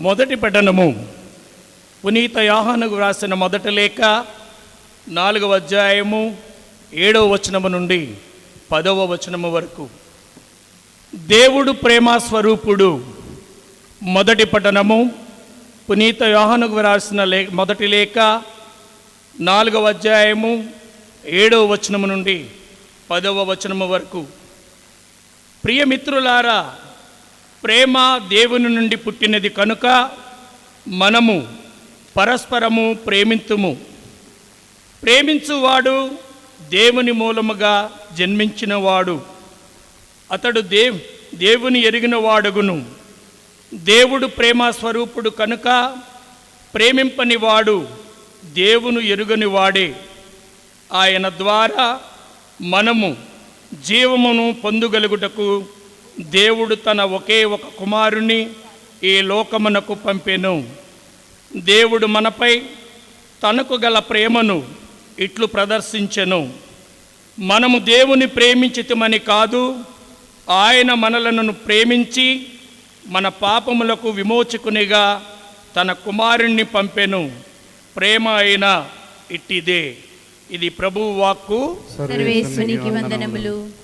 మొదటి పఠనము పునీత యాహానుకు వ్రాసిన మొదటి లేఖ నాలుగవ అధ్యాయము ఏడవ వచనము నుండి పదవ వచనము వరకు. దేవుడు ప్రేమ స్వరూపుడు. మొదటి పఠనము పునీత యోహానుకు వ్రాసిన లే మొదటి లేఖ నాలుగవ అధ్యాయము ఏడవ వచనము నుండి పదవ వచనము వరకు. ప్రియమిత్రులారా ప్రేమ దేవుని నుండి పుట్టినది కనుక మనము పరస్పరము ప్రేమింతుము. ప్రేమించువాడు దేవుని మూలముగా జన్మించినవాడు. అతడు దేవ్ దేవుని ఎరిగిన వాడుగును దేవుడు ప్రేమ స్వరూపుడు కనుక ప్రేమింపని వాడు దేవుని ఎరుగని వాడే ఆయన ద్వారా మనము జీవమును పొందుగలుగుటకు దేవుడు తన ఒకే ఒక కుమారుని ఈ లోకమునకు పంపెను. దేవుడు మనపై తనకు గల ప్రేమను ఇట్లు ప్రదర్శించెను. మనము దేవుని ప్రేమించితమని కాదు ఆయన మనలను ప్రేమించి మన పాపములకు విమోచకునిగా తన కుమారుణ్ణి పంపెను. ప్రేమ అయిన ఇట్టిదే. ఇది ప్రభువు వాక్కు. సర్వేశ్వరికి వందనములు.